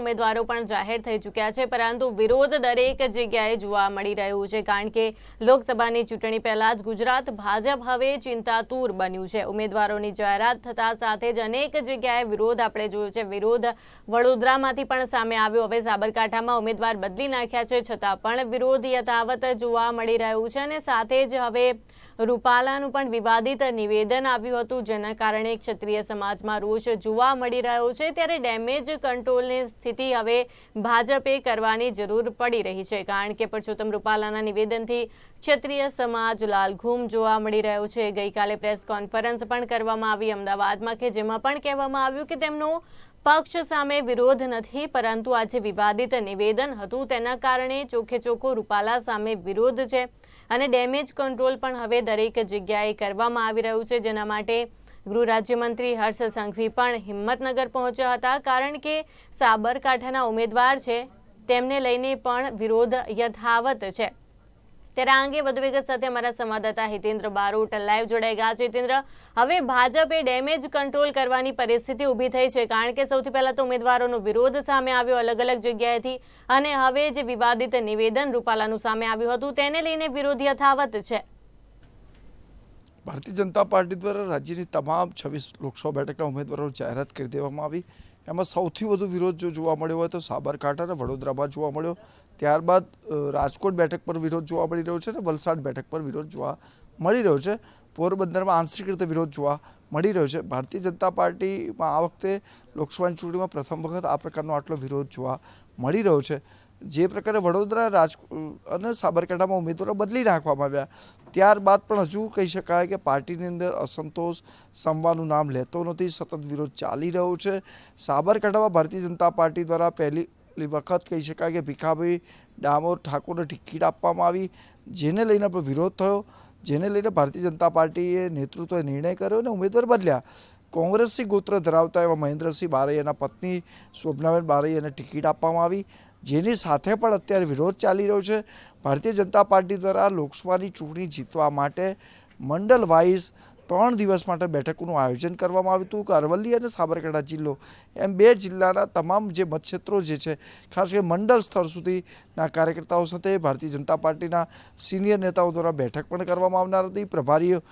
ઉમેદવારો પણ જાહેર થઈ ચૂક્યા છે, પરંતુ વિરોધ દરેક જગ્યાએ જોવા મળી રહ્યું છે, કારણ કે લોકસભાની ચૂંટણી પહેલા જ ગુજરાત ભાજપ હવે ચિંતાતુર બન્યું છે. ઉમેદવારોની જાહેરાત થતા સાથે જ અનેક જગ્યાએ વિરોધ આપણે જોયો છે. વિરોધ વડોદરામાંથી પણ સામે આવ્યો. હવે સાબરકાંઠામાં ઉમેદવાર બદલી નાખ્યા છે, છતાં પણ વિરોધ યથાવત જોવા મળી રહ્યું છે અને સાથે જ હવે રૂપાલાનું પણ વિવાદિત નિવેદન આવ્યું હતું, જેના કારણે ક્ષત્રિય સમાજમાં રોષ જોવા મળી રહ્યો છે. ત્યારે ડેમેજ કંટ્રોલની સ્થિતિ હવે ભાજપે કરવાની જરૂર પડી રહી છે. કારણ કે પરસોત્તમ રૂપાલાના નિવેદનથી ક્ષત્રિય સમાજ લાલઘૂમ જોવા મળી રહ્યો છે. ગઈકાલે પ્રેસ કોન્ફરન્સ પણ કરવામાં આવી અમદાવાદમાં કે જેમાં પણ કહેવામાં આવ્યું કે તેમનો પક્ષ સામે વિરોધ નથી, પરંતુ આજે વિવાદિત નિવેદન હતું. તેના કારણે ચોખ્ખે ચોખ્ખો રૂપાલા સામે વિરોધ છે. અને ડેમેજ કંટ્રોલ પણ હવે દરેક જગ્યાએ કરવામાં આવી રહ્યું છે, જેના માટે ગૃહ રાજ્યમંત્રી હર્ષ સંઘવી પણ હિંમતનગર પહોંચ્યા હતા. કારણ કે સાબરકાંઠાના ઉમેદવાર છે, તેમને લઈને પણ વિરોધ યથાવત છે. ત્યારે આ અંગે વધુ વિગત સાથે અમારા સંવાદદાતા હિતેન્દ્ર બારોટ લાઈવ જોડાઈ ગયા છે. હિતેન્દ્ર, હવે ભાજપે ડેમેજ કંટ્રોલ કરવાની પરિસ્થિતિ ઊભી થઈ છે. કારણ કે સૌથી પહેલા તો ઉમેદવારોનો વિરોધ સામે આવ્યો અલગ અલગ જગ્યાએથી અને હવે જે વિવાદિત નિવેદન રૂપાલાનું સામે આવ્યું હતું, તેને લઈને વિરોધ યથાવત છે. ભારતીય જનતા પાર્ટી દ્વારા રાજ્યની તમામ છવ્વીસ લોકસભા બેઠકના ઉમેદવારો જાહેરાત કરી દેવામાં આવી. એમાં સૌથી વધુ વિરોધ જો જોવા મળ્યો હોય તો સાબરકાંઠા અને વડોદરામાં જોવા મળ્યો. ત્યારબાદ રાજકોટ બેઠક પર વિરોધ જોવા મળી રહ્યો છે અને વલસાડ બેઠક પર વિરોધ જોવા મળી રહ્યો છે. પોરબંદરમાં આંશિક રીતે વિરોધ જોવા મળી રહ્યો છે. ભારતીય જનતા પાર્ટીમાં આ વખતે લોકસભાની ચૂંટણીમાં પ્રથમ વખત આ પ્રકારનો આટલો વિરોધ જોવા મળી રહ્યો છે. જે પ્રકારે વડોદરા રાજ અને સાબરકાંઠામાં ઉમેદવારો બદલી નાખવામાં આવ્યા. ત્યારબાદ પણ હજુ કહી શકાય કે પાર્ટીની અંદર અસંતોષ સમવાનું નામ લેતો નથી, સતત વિરોધ ચાલી રહ્યો છે. સાબરકાંઠામાં ભારતીય જનતા પાર્ટી દ્વારા પહેલી વખત કહી શકાય કે ભીખાભાઈ ડામોર ઠાકોરને ટિકિટ આપવામાં આવી, જેને લઈને પણ વિરોધ થયો. જેને લઈને ભારતીય જનતા પાર્ટીએ નેતૃત્વએ નિર્ણય કર્યો અને ઉમેદવાર બદલ્યા. કોંગ્રેસથી ગોત્ર ધરાવતા એવા મહેન્દ્રસિંહ બારૈયાના પત્ની શોભનાબેન બારૈયાને ટિકિટ આપવામાં આવી. જેની સાથે પણ અત્યારે વિરોધ ચાલી રહ્યો છે. ભારતીય જનતા પાર્ટી દ્વારા લોકસભાની ચૂંટણી જીતવા માટે મંડળ વાઇઝ ત્રણ દિવસ માટે બેઠકોનું આયોજન કરવામાં આવ્યું હતું. કે અરવલ્લી અને સાબરકાંઠા જિલ્લો એમ બે જિલ્લાના તમામ જે મતક્ષેત્રો જે છે, ખાસ કરીને મંડળ સ્તર સુધીના કાર્યકર્તાઓ સાથે ભારતીય જનતા પાર્ટીના સિનિયર નેતાઓ દ્વારા બેઠક પણ કરવામાં આવનાર હતી. પ્રભારીઓ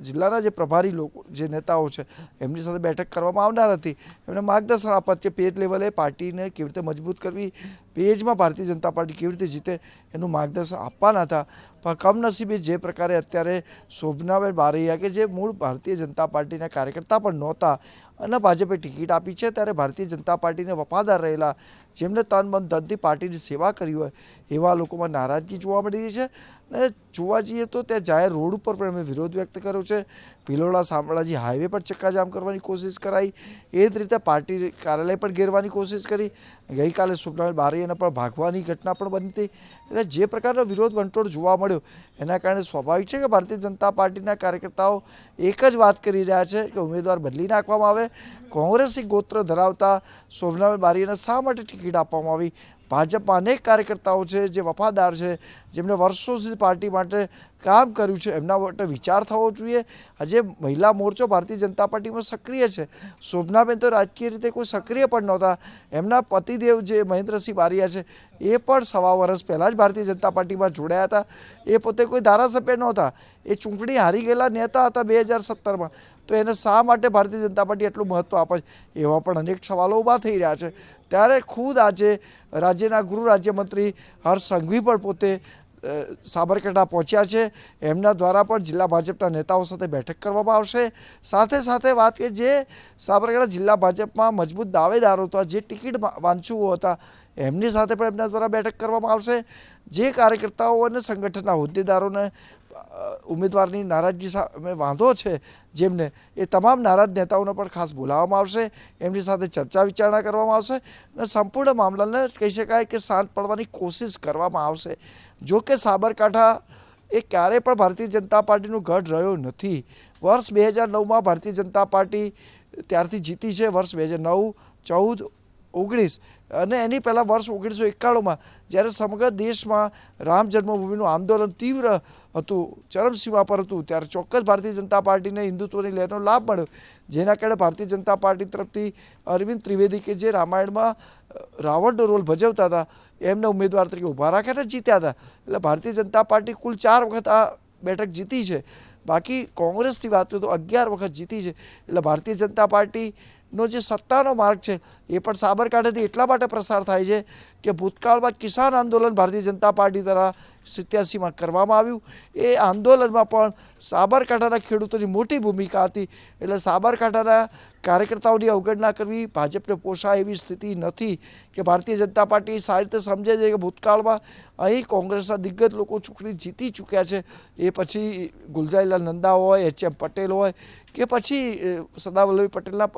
જિલ્લાના જે પ્રભારી લોકો, જે નેતાઓ છે, એમની સાથે બેઠક કરવામાં આવનાર હતી. એમને માર્ગદર્શન આપવા કે પેજ લેવલે પાર્ટીને કેવી રીતે મજબૂત કરવી પેજમાં ભારતીય જનતા પાર્ટી કેવી રીતે જીતે એનું માર્ગદર્શન આપવાના હતા. પણ કમનસીબે જે પ્રકારે અત્યારે શોભનાબેન બારૈયા કે જે મૂળ ભારતીય જનતા પાર્ટીના કાર્યકર્તા પણ નહોતા અને ભાજપે ટિકિટ આપી છે ત્યારે ભારતીય જનતા પાર્ટીને વફાદાર રહેલા જેમને તન મન ધનથી પાર્ટીની સેવા કરી હોય એવા લોકોમાં નારાજગી જોવા મળી રહી છે. અને જોવા જઈએ તો ત્યાં જાહેર રોડ ઉપર પણ અમે વિરોધ વ્યક્ત કર્યો છે. ભિલોડા શામળાજી હાઈવે પર ચક્કાજામ કરવાની કોશિશ કરાઈ. એ જ રીતે પાર્ટી કાર્યાલય પણ ઘેરવાની કોશિશ કરી. ગઈકાલે સુપનાબેન બારૈયાને પણ ભાગવાની ઘટના પણ બની હતી. એટલે જે પ્રકારનો વિરોધ વંટોળ જોવા મળ્યો, એના કારણે સ્વાભાવિક છે કે ભારતીય જનતા પાર્ટીના કાર્યકર્તાઓ એક જ વાત કરી રહ્યા છે કે ઉમેદવાર બદલી નાખવામાં આવે. કોંગ્રેસી ગોત્ર ધરાવતા શોભનાબેન બારીયાને શા માટે ટિકિટ આપવામાં આવી? ભાજપમાં અનેક કાર્યકર્તાઓ છે જે વફાદાર છે જેમણે વર્ષો સુધી પાર્ટી માટે કામ કર્યું છે, એમના માટે વિચાર થવો જોઈએ. આજે મહિલા મોરચો ભારતીય જનતા પાર્ટીમાં સક્રિય છે. શોભનાબેન તો રાજકીય રીતે કોઈ સક્રિય પણ નહોતા. એમના પતિદેવ જે મહેન્દ્રસિંહ બારિયા છે, એ પણ સવા વર્ષ પહેલાં જ ભારતીય જનતા પાર્ટીમાં જોડાયા હતા. એ પોતે કોઈ ધારાસભ્ય નહોતા. એ ચૂંટણી હારી ગયેલા નેતા હતા બે હજાર સત્તરમાં. તો એને શા માટે ભારતીય જનતા પાર્ટી એટલું મહત્ત્વ આપે છે? એવા પણ અનેક સવાલો ઊભા થઈ રહ્યા છે. ત્યારે ખુદ આજે રાજ્યના ગૃહ રાજ્યમંત્રી હર્ષ સંઘવી પણ પોતે સાબરકાંઠા પહોંચ્યા છે. એમના દ્વારા પણ જિલ્લા ભાજપના નેતાઓ સાથે બેઠક કરવામાં આવશે. સાથે સાથે વાત કે જે સાબરકાંઠા જિલ્લા ભાજપમાં મજબૂત દાવેદારો હતા, જે ટિકિટ વાંચુઓ હતા, એમની સાથે પણ એમના દ્વારા બેઠક કરવામાં આવશે. જે કાર્યકર્તાઓ અને સંગઠનના હોદ્દેદારોને ઉમેદવારની નારાજગી સામે વાંધો છે જેમને, એ તમામ નારાજ નેતાઓને પણ ખાસ બોલાવવામાં આવશે, એમની સાથે ચર્ચા વિચારણા કરવામાં આવશે અને સંપૂર્ણ મામલાને કહી શકાય કે શાંત પડવાની કોશિશ કરવામાં આવશે. જો કે સાબરકાંઠા એ ક્યારેય પણ ભારતીય જનતા પાર્ટીનું ગઢ રહ્યો નથી. વર્ષ બે હજાર નવમાં ભારતીય જનતા પાર્ટી ત્યારથી જીતી છે, વર્ષ બે હજાર નવ, ચૌદ, ઓગણીસ. અને એની પહેલાં વર્ષ ઓગણીસો એકાણુંમાં જ્યારે સમગ્ર દેશમાં રામ જન્મભૂમિનું આંદોલન તીવ્ર હતું, ચરમસીમા પર હતું, ત્યારે ચોક્કસ ભારતીય જનતા પાર્ટીને હિન્દુત્વની લહેરનો લાભ મળ્યો. જેના કારણે ભારતીય જનતા પાર્ટી તરફથી અરવિંદ ત્રિવેદી કે જે રામાયણમાં રાવણનો રોલ ભજવતા હતા, એમને ઉમેદવાર તરીકે ઊભા રાખ્યા હતા જીત્યા હતા. એટલે ભારતીય જનતા પાર્ટી કુલ ચાર વખત આ બેઠક જીતી છે. બાકી કોંગ્રેસની વાત કરીએ તો અગિયાર વખત જીતી છે. એટલે ભારતીય જનતા પાર્ટીનો જે સત્તાનો માર્ગ છે, એ પણ સાબરકાંઠાથી એટલા માટે પ્રસાર થાય છે કે ભૂતકાળમાં કિસાન આંદોલન ભારતીય જનતા પાર્ટી દ્વારા સિત્યાસીમાં કરવામાં આવ્યું. એ આંદોલનમાં પણ સાબરકાંઠાના ખેડૂતોની મોટી ભૂમિકા હતી. એટલે સાબરકાંઠાના કાર્યકર્તાઓની અવગણના કરવી ભાજપને પોષાય એવી સ્થિતિ નથી કે ભારતીય જનતા પાર્ટી સારી રીતે સમજે છે કે ભૂતકાળમાં અહીં કોંગ્રેસના દિગ્ગજ લોકો ચૂંટણી જીતી ચૂક્યા છે. એ પછી ગુલજારીલાલ નંદા હોય, એચ એમ પટેલ હોય કે પછી સરદાર વલ્લભભાઈ પટેલના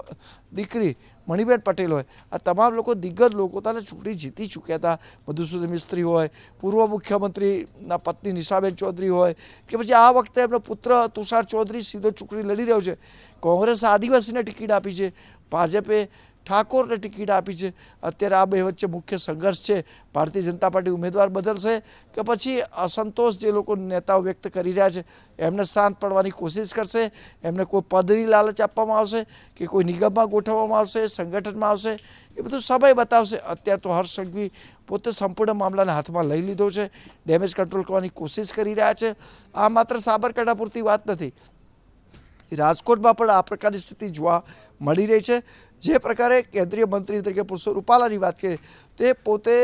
દીકરી મણિબેન પટેલ હોય. આ તમામ લોકો દિગ્ગજ લોકો હતા અને ચૂંટણી જીતી ચૂક્યા હતા. મધુસૂદન મિસ્ત્રી હોય, પૂર્વ મુખ્યમંત્રીના પત્ની નિશાબેન ચૌધરી હોય કે પછી આ વખતે એમનો પુત્ર તુષાર ચૌધરી સીધો ચૂંટણી લડી રહ્યો છે. કોંગ્રેસે આદિવાસીને ટિકિટ આપી છે. ભાજપે ઠાકોરને ટિકિટ આપી છે. અત્યારે આ બે વચ્ચે મુખ્ય સંઘર્ષ છે. ભારતીય જનતા પાર્ટી ઉમેદવાર બદલશે કે પછી અસંતોષ જે લોકો નેતાઓ વ્યક્ત કરી રહ્યા છે, એમને શાંત પડવાની કોશિશ કરશે? એમને કોઈ પદની લાલચ આપવામાં આવશે કે કોઈ નિગમમાં ગોઠવવામાં આવશે, સંગઠનમાં આવશે? એ બધું સમય બતાવશે. અત્યારે તો હર્ષ સંઘવી પોતે સંપૂર્ણ મામલાને હાથમાં લઈ લીધો છે. ડેમેજ કંટ્રોલ કરવાની કોશિશ કરી રહ્યા છે. આ માત્ર સાબરકાંઠા પૂરતી વાત નથી. રાજકોટમાં પણ આ પ્રકારની સ્થિતિ જોવા મળી રહી છે. જે પ્રકારે કેન્દ્રીય મંત્રી તરીકે પુરુષો રૂપાલાની વાત કરીએ તે પોતે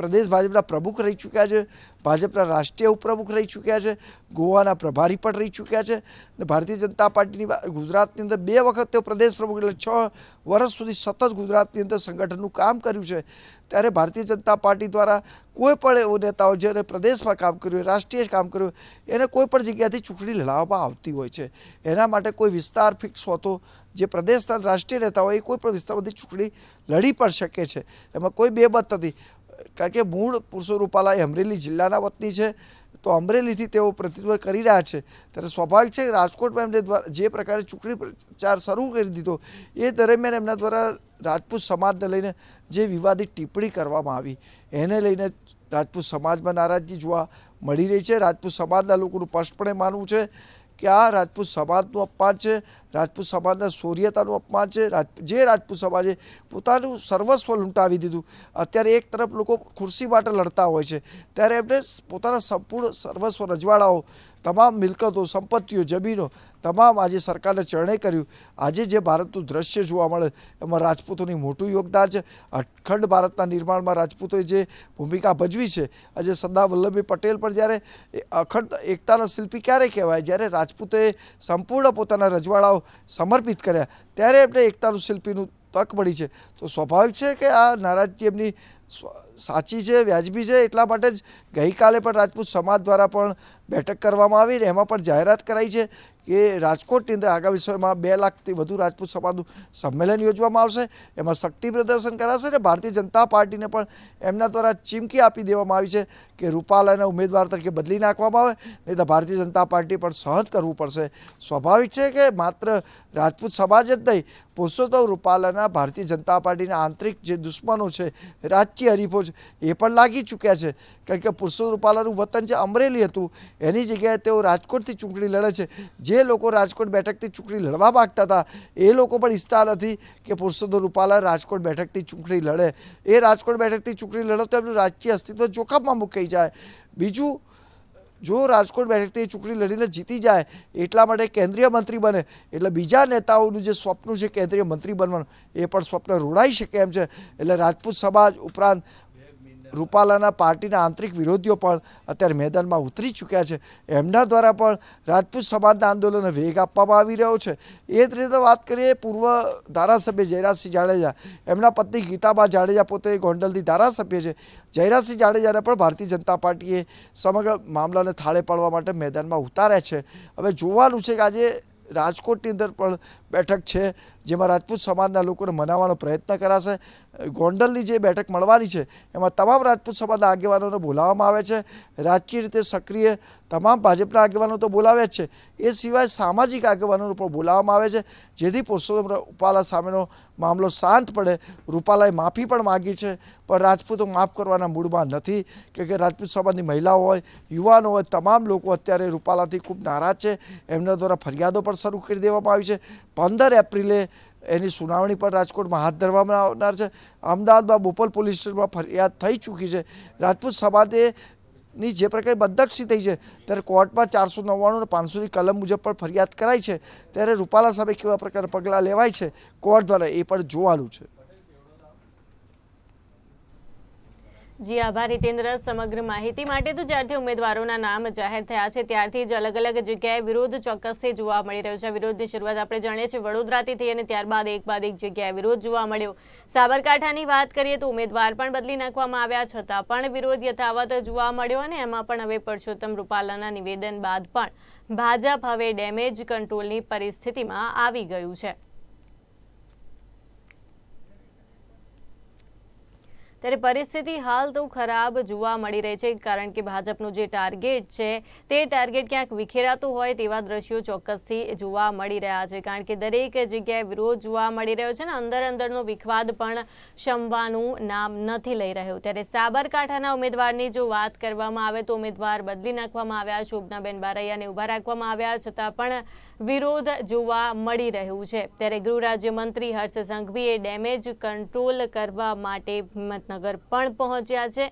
પ્રદેશ ભાજપના પ્રમુખ રહી ચૂક્યા છે, ભાજપના રાષ્ટ્રીય ઉપપ્રમુખ રહી ચૂક્યા છે, ગોવાના પ્રભારી પણ રહી ચૂક્યા છે અને ભારતીય જનતા પાર્ટીની ગુજરાતની અંદર બે વખત તેઓ પ્રદેશ પ્રમુખ એટલે છ વર્ષ સુધી સતત ગુજરાતની અંદર સંગઠનનું કામ કર્યું છે. ત્યારે ભારતીય જનતા પાર્ટી દ્વારા કોઈ પણ એવો નેતાઓ જેને પ્રદેશમાં કામ કર્યું રાષ્ટ્રીય કામ કર્યું એને કોઈ પણ જગ્યાથી ચૂંટણી લડાવવામાં આવતી હોય છે. એના માટે કોઈ વિસ્તાર ફિક્સ હોતો, જે પ્રદેશના રાષ્ટ્રીય નેતા હોય, એ કોઈ પણ વિસ્તારમાંથી ચૂંટણી લડી પણ શકે છે. એમાં કોઈ બેબત નથી. કારણ કે મૂળ પુરુષો રૂપાલા એ અમરેલી જિલ્લાના વતની છે, તો અમરેલીથી તેઓ પ્રતિનિધિત્વ કરી રહ્યા છે. ત્યારે સ્વાભાવિક છે, રાજકોટમાં એમને દ્વારા જે પ્રકારે ચૂંટણી પ્રચાર શરૂ કરી દીધો, એ દરમિયાન એમના દ્વારા રાજપૂત સમાજને લઈને જે વિવાદિત ટિપ્પણી કરવામાં આવી, એને લઈને રાજપૂત સમાજમાં નારાજગી જોવા મળી રહી છે. રાજપૂત સમાજના લોકોનું સ્પષ્ટપણે માનવું છે કે આ રાજપૂત સમાજનું અપમાન છે. રાજપૂત સમાજના શૌર્યતાનું અપમાન છે જે રાજપૂત સમાજે પોતાનું સર્વસ્વ લૂંટાવી દીધું. અત્યારે એક તરફ લોકો ખુરશી માટે લડતા હોય છે, ત્યારે એમને પોતાના સંપૂર્ણ સર્વસ્વ રજવાડાઓ, તમામ મિલકતો, સંપત્તિઓ, જમીનો, તમામ આજે સરકારને ચરણે કર્યું. આજે જે ભારતનું દ્રશ્ય જોવા મળે, એમાં રાજપૂતોની મોટું યોગદાન છે. અખંડ ભારતના નિર્માણમાં રાજપૂતોએ જે ભૂમિકા ભજવી છે, આજે સરદાર વલ્લભભાઈ પટેલ પણ જ્યારે અખંડ એકતાના શિલ્પી ક્યારે કહેવાય? જ્યારે રાજપૂતોએ સંપૂર્ણ પોતાના રજવાડાઓ સમર્પિત કર્યા. ત્યારે એમને એકતાનું શિલ્પીનું તક મળી છે. તો સ્વાભાવિક છે કે આ નારાજગી એમની સાચી છે, વ્યાજબી છે, એટલા માટે જ ગઈકાલે પણ રાજપૂત સમાજ દ્વારા પણ બેઠક કરવામાં આવી ને એમાં પણ જાહેરાત કરાઈ છે કે રાજકોટની અંદર આગામી સમયમાં બે લાખથી વધુ રાજપૂત સમાજનું સંમેલન યોજવામાં આવશે. એમાં શક્તિ પ્રદર્શન કરાશે ને ભારતીય જનતા પાર્ટીને પણ એમના દ્વારા ચીમકી આપી દેવામાં આવી છે કે રૂપાલાના ઉમેદવાર તરીકે બદલી નાખવામાં આવે. નહીં તો ભારતીય જનતા પાર્ટી પણ સહન કરવું પડશે. સ્વાભાવિક છે કે માત્ર રાજપૂત સમાજ જ નહીં, પુરુષોત્તમ રૂપાલાના ભારતીય જનતા પાર્ટીના આંતરિક જે દુશ્મનો છે, રાજકીય હરીફો છે, એ પણ લાગી ચૂક્યા છે. કારણ કે પુરુષોત્તમ રૂપાલાનું વતન જે અમરેલી હતું, એની જગ્યાએ તેઓ રાજકોટથી ચૂંટણી લડે છે. જે લોકો રાજકોટ બેઠકથી ચૂંટણી લડવા માગતા હતા. એ લોકો પણ ઈચ્છતા નથી કે પુરુષોત્તમ રૂપાલા રાજકોટ બેઠકથી ચૂંટણી લડે. એ રાજકોટ બેઠકથી ચૂંટણી લડે તો એમનું રાજકીય અસ્તિત્વ જોખમમાં મૂકાઈ જાય. બીજું, જો રાજકોટ બેઠકથી ચૂંટણી લડીને જીતી જાય, એટલા માટે કેન્દ્રીય મંત્રી બને. એટલે બીજા નેતાઓનું જે સ્વપ્ન છે કેન્દ્રીય મંત્રી બનવાનું, એ પણ સ્વપ્ન રોડાઈ શકે એમ છે. એટલે રાજપૂત સમાજ ઉપરાંત રૂપાલાના પાર્ટીના આંતરિક વિરોધીઓ પણ અત્યારે મેદાનમાં ઉતરી ચૂક્યા છે. એમના દ્વારા પણ રાજપૂત સમાજના આંદોલનને વેગ આપવામાં આવી રહ્યો છે. એ જ રીતે વાત કરીએ પૂર્વ ધારાસભ્ય જયરાજસિંહ જાડેજા. એમના પત્ની ગીતાબા જાડેજા પોતે ગોંડલથી ધારાસભ્ય છે. જયરાજસિંહ જાડેજાને પણ ભારતીય જનતા પાર્ટીએ સમગ્ર મામલાને થાળે પાડવા માટે મેદાનમાં ઉતાર્યા છે. હવે જોવાનું છે કે આજે રાજકોટની અંદર પણ બેઠક છે, જેમાં રાજપૂત સમાજના લોકોને મનાવવાનો પ્રયત્ન કરાશે. ગોંડલની જે બેઠક મળવાની છે, એમાં તમામ રાજપૂત સમાજના આગેવાનોને બોલાવવામાં આવે છે. રાજકીય રીતે સક્રિય તમામ ભાજપના આગેવાનો તો બોલાવ્યા જ છે. એ સિવાય સામાજિક આગેવાનોને પણ બોલાવવામાં આવે છે. જેથી પુરુષોત્તમ રૂપાલા સામેનો મામલો શાંત પડે. રૂપાલાએ માફી પણ માગી છે, પણ રાજપૂતો માફ કરવાના મૂડમાં નથી. કે કે રાજપૂત સમાજની મહિલાઓ હોય, યુવાનો હોય, તમામ લોકો અત્યારે રૂપાલાથી ખૂબ નારાજ છે. એમના દ્વારા ફરિયાદો પણ શરૂ કરી દેવામાં આવી છે. પંદર એપ્રિલે એની સુનાવણી પણ રાજકોટમાં હાથ ધરવામાં આવનાર છે. અમદાવાદમાં બોપલ પોલીસ સ્ટેશનમાં ફરિયાદ થઈ ચૂકી છે. રાજપૂત સમાજે ની જે પ્રકારે બદક્ષી થઈ છે, ત્યારે કોર્ટમાં ચારસો નવ્વાણું અને પાંચસોની કલમ મુજબ પણ ફરિયાદ કરાઈ છે. ત્યારે રૂપાલા સામે કેવા પ્રકારના પગલાં લેવાય છે, કોર્ટ દ્વારા એ પણ જોવાનું છે. જી, આભાર હિતેન્દ્ર સમગ્ર માહિતી માટે તો જ્યારથી ઉમેદવારોના નામ જાહેર થયા છે, ત્યારથી જ અલગ અલગ જગ્યાએ વિરોધ ચોક્કસથી જોવા મળી રહ્યો છે. વિરોધની શરૂઆત આપણે જાણીએ છીએ વડોદરાથી થઈ અને ત્યારબાદ એક બાદ એક જગ્યાએ વિરોધ જોવા મળ્યો. સાબરકાંઠાની વાત કરીએ તો ઉમેદવાર પણ બદલી નાખવામાં આવ્યા, છતાં પણ વિરોધ યથાવત જોવા મળ્યો અને એમાં પણ હવે પરસોત્તમ રૂપાલાના નિવેદન બાદ પણ ભાજપ હવે ડેમેજ કંટ્રોલની પરિસ્થિતિમાં આવી ગયું છે. ત્યારે પરિસ્થિતિ હાલ તો ખરાબ જોવા મળી રહી છે, કારણ કે ભાજપનું જે ટાર્ગેટ છે, તે ટાર્ગેટ ક્યાંક વિખેરાતું હોય તેવા દ્રશ્યો ચોક્કસથી જોવા મળી રહ્યા છે, કારણ કે દરેક જગ્યાએ વિરોધ જોવા મળી રહ્યો છે ને અંદર અંદરનો વિખવાદ પણ શમવાનું નામ નથી લઈ રહ્યો. ત્યારે સાબરકાંઠાના ઉમેદવારની જો વાત કરવામાં આવે તો ઉમેદવાર બદલી નાખવામાં આવ્યા, શોભનાબેન બારૈયાને ઊભા રાખવામાં આવ્યા, છતાં પણ વિરોધ જોવા મળી રહ્યું છે. ત્યારે ગૃહ રાજ્યમંત્રી હર્ષ સંઘવીએ ડેમેજ કંટ્રોલ કરવા માટે હિંમતનગર પણ પહોંચ્યા છે.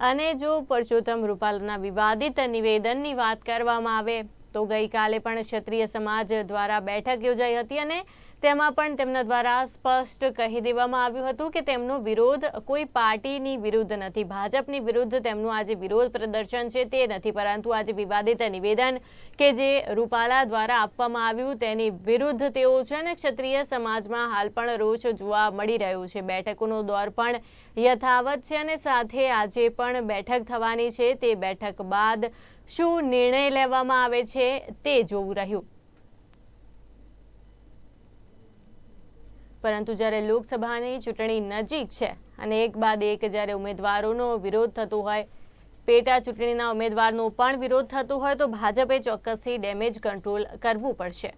અને જો પરસોત્તમ રૂપાલાના વિવાદિત નિવેદનની વાત કરવામાં આવે, તો ગઈકાલે પણ ક્ષત્રિય સમાજ દ્વારા બેઠક યોજાઈ હતી અને તેમાં પણ તેમના દ્વારા સ્પષ્ટ કહી દેવામાં આવ્યું હતું કે તેમનો વિરોધ કોઈ પાર્ટીની વિરુદ્ધ નથી. ભાજપની વિરુદ્ધ તેમનું આજે વિરોધ પ્રદર્શન છે તે નથી, પરંતુ આજે વિવાદિત નિવેદન કે જે રૂપાલા દ્વારા આપવામાં આવ્યું તેની વિરુદ્ધ તેઓ છે અને ક્ષત્રિય સમાજમાં હાલ પણ રોષ જોવા મળી રહ્યો છે. બેઠકોનો દોર પણ યથાવત છે અને સાથે આજે પણ બેઠક થવાની છે. તે બેઠક બાદ શું નિર્ણય લેવામાં આવે છે તે જોવું રહ્યું. પરંતુ જ્યારે લોકસભાની ચૂંટણી નજીક છે અને એક બાદ એક જ્યારે ઉમેદવારોનો વિરોધ થતો હોય, પેટા ચૂંટણીના ઉમેદવારનો પણ વિરોધ થતો હોય, તો ભાજપે ચોક્કસથી ડેમેજ કંટ્રોલ કરવું પડશે.